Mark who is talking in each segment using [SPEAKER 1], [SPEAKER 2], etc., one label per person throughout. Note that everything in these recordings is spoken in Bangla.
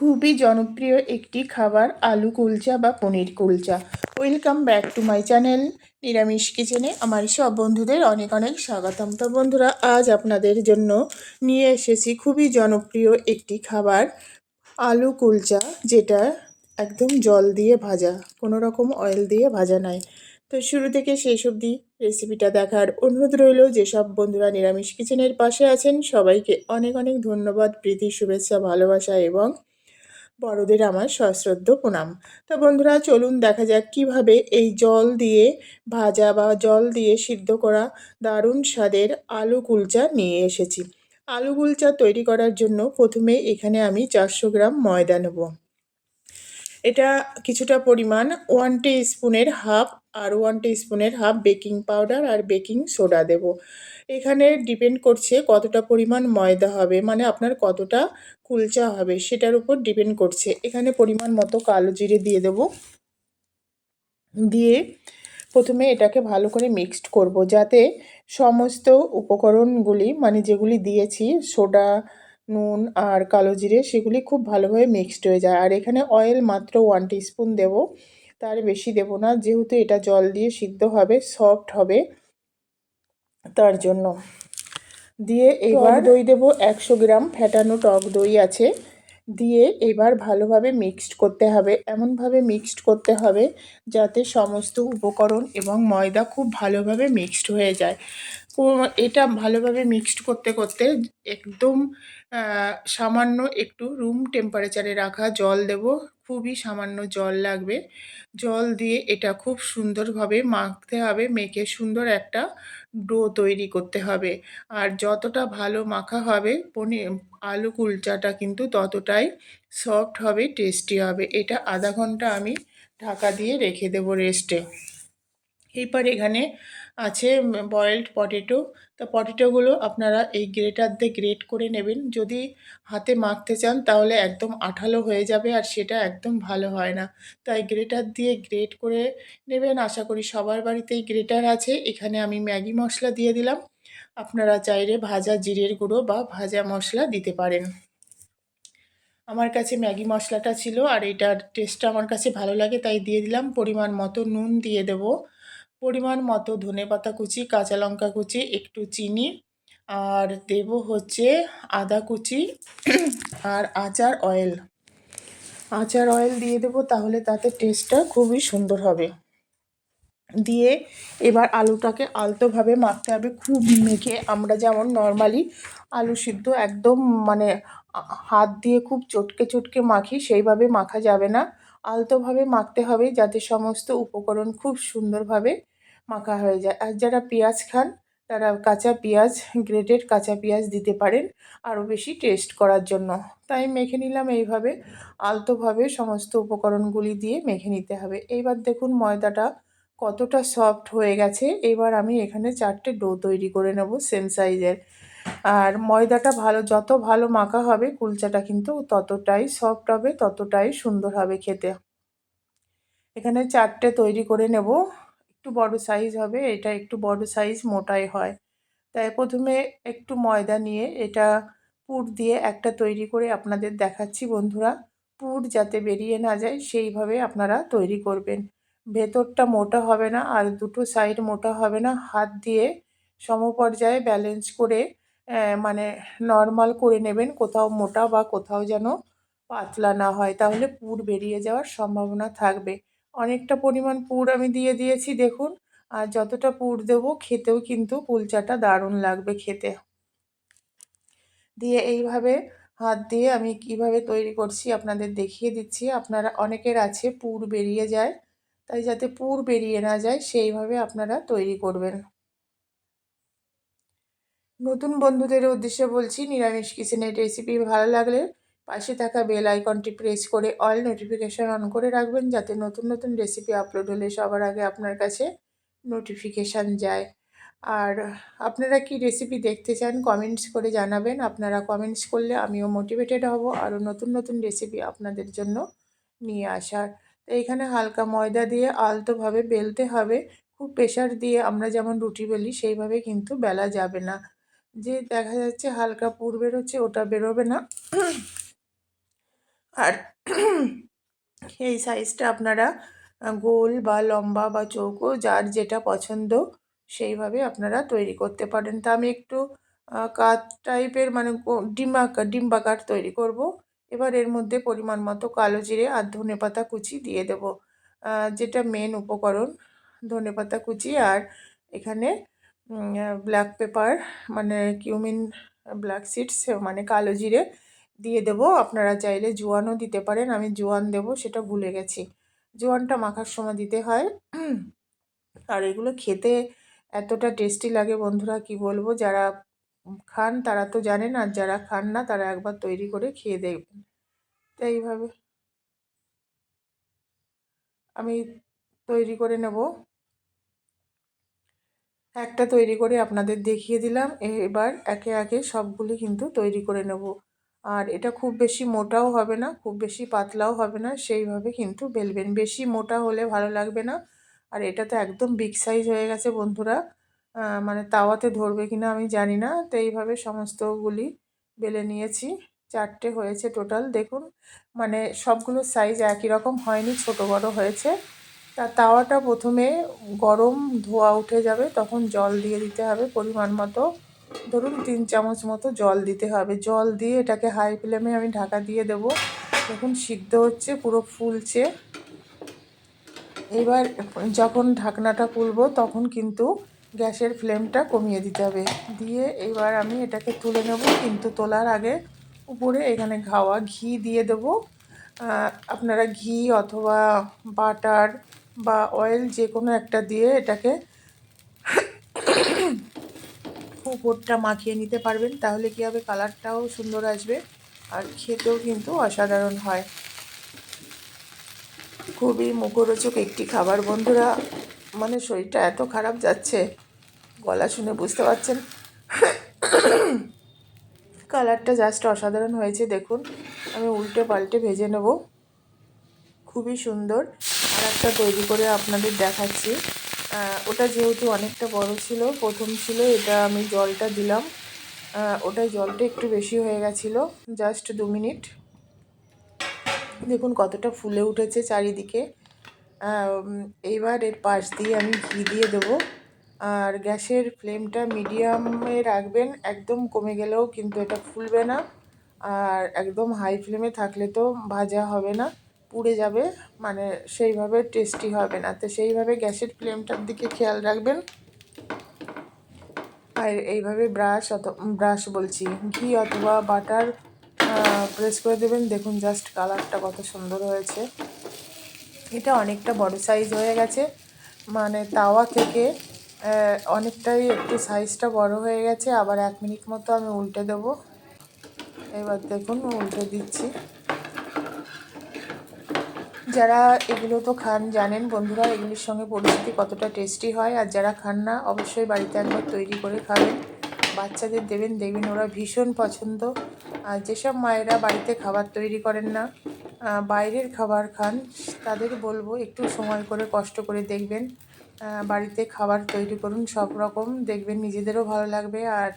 [SPEAKER 1] খুবই জনপ্রিয় একটি খাবার, আলু কুলচা বা paneer kulcha. Welcome back to my channel নিরামিষ কিচেনে আমার সব বন্ধুদের অনেক অনেক স্বাগতম। তো বন্ধুরা, আজ আপনাদের জন্য নিয়ে এসেছি খুবই জনপ্রিয় একটি খাবার, আলু কুলচা, যেটা একদম জল দিয়ে ভাজা, কোনো রকম অয়েল দিয়ে ভাজা নাই। তো শুরু থেকে শেষ অবধি রেসিপিটা দেখার অনুরোধ রইল, যেসব বন্ধুরা নিরামিষ কিচেনের পাশে আছেন, সবাইকে অনেক অনেক ধন্যবাদ, প্রীতি, শুভেচ্ছা, ভালোবাসা এবং বড়দের আমার সশ্রদ্ধ প্রণাম। তো বন্ধুরা, চলুন দেখা যাক কীভাবে এই জল দিয়ে ভাজা বা জল দিয়ে সিদ্ধ করা দারুণ স্বাদের আলু কুলচা নিয়ে এসেছি। আলু কুলচা তৈরি করার জন্য প্রথমে এখানে আমি চারশো গ্রাম ময়দা নেব। এটা কিছুটা পরিমাণ ওয়ান টি স্পুনের হাফ আর ওয়ান টি স্পুনের হাফ বেকিং পাউডার আর বেকিং সোডা দেব। এখানে ডিপেন্ড করছে কতটা পরিমাণ ময়দা হবে মানে আপনার কতটা কুলচা হবে, সেটার উপর ডিপেন্ড করছে। এখানে পরিমাণ মতো কালো জিরে দিয়ে দেব। দিয়ে প্রথমে এটাকে ভালো করে মিক্সড করব, যাতে সমস্ত উপকরণগুলি মানে যেগুলি দিয়েছি সোডা নুন আর কালো জিরে, সেগুলি খুব ভালোভাবে মিক্সড হয়ে যায়। আর এখানে অয়েল মাত্র ওয়ান স্পুন দেব। তার বেশি দেব না। যেহেতু এটা জল দিয়ে সিদ্ধ হবে সফট হবে তার জন্য। দিয়ে এবার দই দেব একশো গ্রাম ফ্যাটানো টক দই আছে। দিয়ে এবার ভালোভাবে মিক্সড করতে হবে। এমনভাবে মিক্সড করতে হবে যাতে সমস্ত উপকরণ এবং ময়দা খুব ভালোভাবে মিক্সড হয়ে যায়। এটা ভালোভাবে মিক্সড করতে করতে একদম সামান্য একটু রুম টেম্পারেচারে রাখা জল দেব। খুবই সামান্য জল লাগবে। জল দিয়ে এটা খুব সুন্দরভাবে মাখতে হবে, মেখে সুন্দর একটা ডো তৈরি করতে হবে। আর যতটা ভালো মাখা হবে পনির আলু কুলচাটা কিন্তু ততটাই সফট হবে টেস্টি হবে। এটা আধা ঘণ্টা আমি ঢাকা দিয়ে রেখে দেবো রেস্টে এরপর এখানে আছে বয়েলড পটেটো তো পটেটোগুলো আপনারা এই গ্রেটার দিয়ে গ্রেট করে নেবেন। যদি হাতে মাখতে চান, তাহলে একদম আঠালো হয়ে যাবে আর সেটা একদম ভালো হয় না। তাই গ্রেটার দিয়ে গ্রেট করে নেবেন। আশা করি সবার বাড়িতেই গ্রেটার আছে। এখানে আমি ম্যাগি মশলা দিয়ে দিলাম। আপনারা চাইলে ভাজা জিরের গুঁড়ো বা ভাজা মশলা দিতে পারেন। আমার কাছে ম্যাগি মশলাটা ছিল আর এটার টেস্টটা আমার কাছে ভালো লাগে, তাই দিয়ে দিলাম। পরিমাণ মতো নুন দিয়ে দেবো। পরিমাণ মতো ধনে পাতা কুচি, কাঁচা লঙ্কা কুচি, একটু চিনি, আর দেব হচ্ছে আদা কুচি আর আচার অয়েল আচার অয়েল দিয়ে দেবো তাহলে তাতে টেস্টটা খুবই সুন্দর হবে। দিয়ে এবার আলুটাকে আলতোভাবে মাখতে হবে, খুব মেখে। আমরা যেমন নর্মালি আলু সিদ্ধ একদম মানে হাত দিয়ে খুব চটকে চটকে মাখি, সেইভাবে মাখা যাবে না। আলতোভাবে মাখতে হবে যাতে সমস্ত উপকরণ খুব সুন্দরভাবে মাখা হয়ে যায়। আর যারা পেঁয়াজ খান, তারা কাঁচা পেঁয়াজ গ্রেটেড কাঁচা পেঁয়াজ দিতে পারেন আরও বেশি টেস্ট করার জন্য। তাই মেখে নিলাম এইভাবে। আলতোভাবে সমস্ত উপকরণগুলি দিয়ে মেখে নিতে হবে। এইবার দেখুন ময়দাটা কতটা সফট হয়ে গেছে। এবার আমি এখানে চারটে ডো তৈরি করে নেব সেম সাইজের আর ময়দাটা ভালো, যত ভালো মাখা হবে, কুলচাটা কিন্তু ততটাই সফট হবে, ততটাই সুন্দর হবে খেতে। এখানে চারটে তৈরি করে নেব। একটু বড় সাইজ হবে, এটা একটু বড় সাইজ মোটাই হয়। তাই প্রথমে একটু ময়দা নিয়ে এটা পুর দিয়ে একটা তৈরি করে আপনাদের দেখাচ্ছি বন্ধুরা। পুর যাতে বেরিয়ে না যায় সেইভাবে আপনারা তৈরি করবেন। ভেতরটা মোটা হবে না আর দুটো সাইড মোটা হবে না। হাত দিয়ে সমপর্যায়ে ব্যালেন্স করে মানে নর্মাল করে নেবেন কোথাও মোটা বা কোথাও যেন পাতলা না হয়। তাহলে পুর বেরিয়ে যাওয়ার সম্ভাবনা থাকবে। অনেকটা পরিমাণ পুর আমি দিয়ে দিয়েছি, দেখুন। আর যতটা পুর দেব, খেতেও কিন্তু কুলচাটা দারুণ লাগবে খেতে। দিয়ে এইভাবে হাত দিয়ে আমি কীভাবে তৈরি করছি আপনাদের দেখিয়ে দিচ্ছি। আপনারা অনেকের আছে পুর বেরিয়ে যায়, তাই যাতে পুর বেরিয়ে না যায়, সেইভাবে আপনারা তৈরি করবেন। নতুন বন্ধুদের উদ্দেশ্যে বলছি, নিরামিষ কিচেনের রেসিপি ভালো লাগলে পাশে থাকা বেল আইকনটি প্রেস করে অল নোটিফিকেশান অন করে রাখবেন যাতে নতুন নতুন রেসিপি আপলোড হলে সবার আগে আপনার কাছে নোটিফিকেশান যায়। আর আপনারা কি রেসিপি দেখতে চান কমেন্টস করে জানাবেন। আপনারা কমেন্টস করলে আমিও মোটিভেটেড হব আরও নতুন নতুন রেসিপি আপনাদের জন্য নিয়ে আসার। তো এখানে হালকা ময়দা দিয়ে আলতোভাবে বেলতে হবে। খুব প্রেশার দিয়ে আমরা যেমন রুটি বেলি সেইভাবে কিন্তু বেলা যাবে না। যে দেখা যাচ্ছে হালকা পুর বেরোচ্ছে ওটা বেরোবে না। আর এই সাইজটা আপনারা গোল বা লম্বা বা চৌকো, যার যেটা পছন্দ, সেইভাবে আপনারা তৈরি করতে পারেন। তা আমি একটু কাত টাইপের মানে ডিম্বাকার ডিম্বাকার তৈরি করব। এবার এর মধ্যে পরিমাণ মতো কালো জিরে আর ধনেপাতা কুচি দিয়ে দেব। যেটা মেন উপকরণ ধনেপাতা কুচি আর এখানে ব্ল্যাক পেপার মানে কিউমিন ব্ল্যাক সিডস মানে কালো জিরে দিয়ে দেবো। আপনারা চাইলে জোয়ানও দিতে পারেন, আমি জোয়ান দেবো, সেটা ভুলে গেছি। জোয়ানটা মাখার সময় দিতে হয়। আর এগুলো খেতে এতটা টেস্টি লাগে বন্ধুরা, কি বলব? যারা খান তারা তো জানেন আর যারা খান না তারা একবার তৈরি করে খেয়ে দেখবেন। তো এইভাবে আমি তৈরি করে নেব। একটা তৈরি করে আপনাদের দেখিয়ে দিলাম। এবার একে একে সবগুলি কিন্তু তৈরি করে নেব। আর এটা খুব বেশি মোটাও হবে না, খুব বেশি পাতলাও হবে না, সেইভাবে কিন্তু বেলবেন। বেশি মোটা হলে ভালো লাগবে না। আর এটা তো একদম বিগ সাইজ হয়ে গেছে বন্ধুরা। মানে তাওয়াতে ধরবে কিনা আমি জানি না। তো এইভাবে সমস্তগুলি বেলে নিয়েছি। চারটে হয়েছে টোটাল দেখুন মানে সবগুলো সাইজ একই রকম হয়নি, ছোট বড় হয়েছে। তা তাওয়াটা প্রথমে গরম ধোয়া উঠে যাবে, তখন জল দিয়ে দিতে হবে পরিমাণ মতো। ধরুন তিন চামচ মতো জল দিতে হবে। জল দিয়ে এটাকে হাই ফ্লেমে আমি ঢাকা দিয়ে দেব। দেখুন সিদ্ধ হচ্ছে, পুরো ফুলছে। এবার যখন ঢাকনাটা খুলবো তখন কিন্তু গ্যাসের ফ্লেমটা কমিয়ে দিতে হবে। দিয়ে এবার আমি এটাকে তুলে নেব, কিন্তু তোলার আগে উপরে এখানে ঘাওয়া ঘি দিয়ে দেবো। আপনারা ঘি অথবা বাটার বা অয়েল যে কোনো একটা দিয়ে এটাকে উপরটা মাখিয়ে নিতে পারবেন, তাহলে কী হবে কালারটাও সুন্দর আসবে আর খেতেও কিন্তু অসাধারণ হয়। খুবই মুখরোচক একটি খাবার বন্ধুরা মানে শরীরটা এত খারাপ যাচ্ছে, গলা শুনে বুঝতে পারছেন। কালারটা জাস্ট অসাধারণ হয়েছে, দেখুন, আমি উল্টে পাল্টে ভেজে নেব। খুবই সুন্দর আর একটা তৈরি করে আপনাদের দেখাচ্ছি। ওটা যেহেতু অনেকটা বড় ছিল, প্রথম ছিল, এটা আমি জলটা দিলাম। ওটাই জলটা একটু বেশি হয়ে গেছিল জাস্ট দু মিনিট। দেখুন কতটা ফুলে উঠেছে চারিদিকে। এইবার এর পাশ দিয়ে আমি ঘি দিয়ে দেবো। আর গ্যাসের ফ্লেমটা মিডিয়ামে রাখবেন, একদম কমে গেলেও কিন্তু এটা ফুলবে না। আর একদম হাই ফ্লেমে থাকলে তো ভাজা হবে না। পুড়ে যাবে মানে সেইভাবে টেস্টি হবে না। তো সেইভাবে গ্যাসের ফ্লেমটার দিকে খেয়াল রাখবেন। আর এইভাবে ব্রাশ অত ব্রাশ বলছি, ঘি অথবা বাটার প্রেস করে দেবেন। দেখুন জাস্ট কালারটা কত সুন্দর হয়েছে। এটা অনেকটা বড় সাইজ হয়ে গেছে। মানে তাওয়া থেকে অনেকটাই একটু সাইজটা বড় হয়ে গেছে। আবার এক মিনিট মতো আমি উল্টে দেবো। এবার দেখুন, উল্টে দিচ্ছি। যারা এগুলো তো খান জানেন, বন্ধুরা এগুলির সঙ্গে পরিস্থিতি কতটা টেস্টি হয়। আর যারা খান না, অবশ্যই বাড়িতে একবার তৈরি করে খাবেন। বাচ্চাদের দেবেন দেখবেন ওরা ভীষণ পছন্দ। আর যেসব মায়েরা বাড়িতে খাবার তৈরি করেন না বাইরের খাবার খান, তাদের বলব একটু সময় করে, কষ্ট করে দেখবেন। বাড়িতে খাবার তৈরি করুন, সব রকম দেখবেন, নিজেদেরও ভালো লাগবে। আর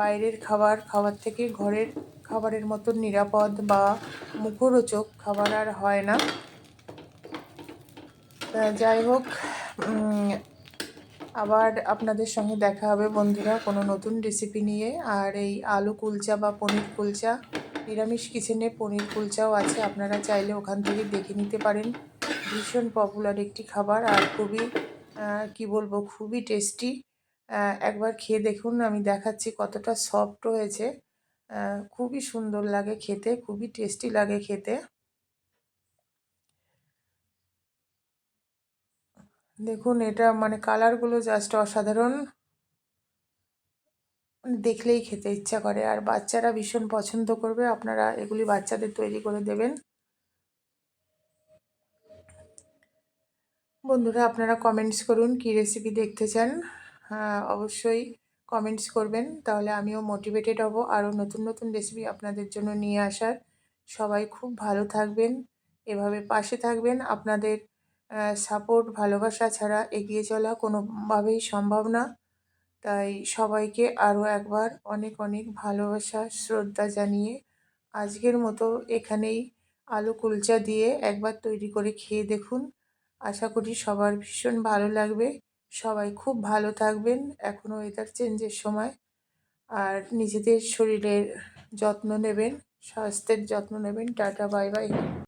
[SPEAKER 1] বাইরের খাবার খাবার থেকে ঘরের খাবারের মতো নিরাপদ বা মুখরোচক খাবার আর হয় না। যাই হোক আবার আপনাদের সঙ্গে দেখা হবে বন্ধুরা কোনো নতুন রেসিপি নিয়ে। আর এই আলু কুলচা বা পনির কুলচা, নিরামিষ কিচেনে পনির কুলচাও আছে, আপনারা চাইলে ওখান থেকে দেখে নিতে পারেন। ভীষণ পপুলার একটি খাবার আর খুবই কি বলব, খুবই টেস্টি একবার খেয়ে দেখুন, আমি দেখাচ্ছি কতটা সফট হয়েছে। খুবই সুন্দর লাগে খেতে, খুবই টেস্টি লাগে খেতে। দেখুন, এটা মানে কালারগুলো জাস্ট অসাধারণ। মানে দেখলেই খেতে ইচ্ছা করে। আর বাচ্চারা ভীষণ পছন্দ করবে, আপনারা এগুলি বাচ্চাদের তৈরি করে দেবেন। বন্ধুরা, আপনারা কমেন্টস করুন, কি রেসিপি দেখতে চান। অবশ্যই কমেন্টস করবেন। তাহলে আমিও মোটিভেটেড হব। আরও নতুন নতুন রেসিপি আপনাদের জন্য নিয়ে আসার। সবাই খুব ভালো থাকবেন। এভাবে পাশে থাকবেন। আপনাদের সাপোর্ট ভালোবাসা ছাড়া এগিয়ে চলা কোনোভাবেই সম্ভব না। তাই সবাইকে আরও একবার অনেক অনেক ভালোবাসা, শ্রদ্ধা জানিয়ে আজকের মতো এখানেই আলু কুলচা দিয়ে একবার তৈরি করে খেয়ে দেখুন। আশা করি সবার ভীষণ ভালো লাগবে। সবাই খুব ভালো থাকবেন। এখনও ওয়েদার চেঞ্জের সময়। আর নিজেদের শরীরের যত্ন নেবেন, স্বাস্থ্যের যত্ন নেবেন। Tata bye bye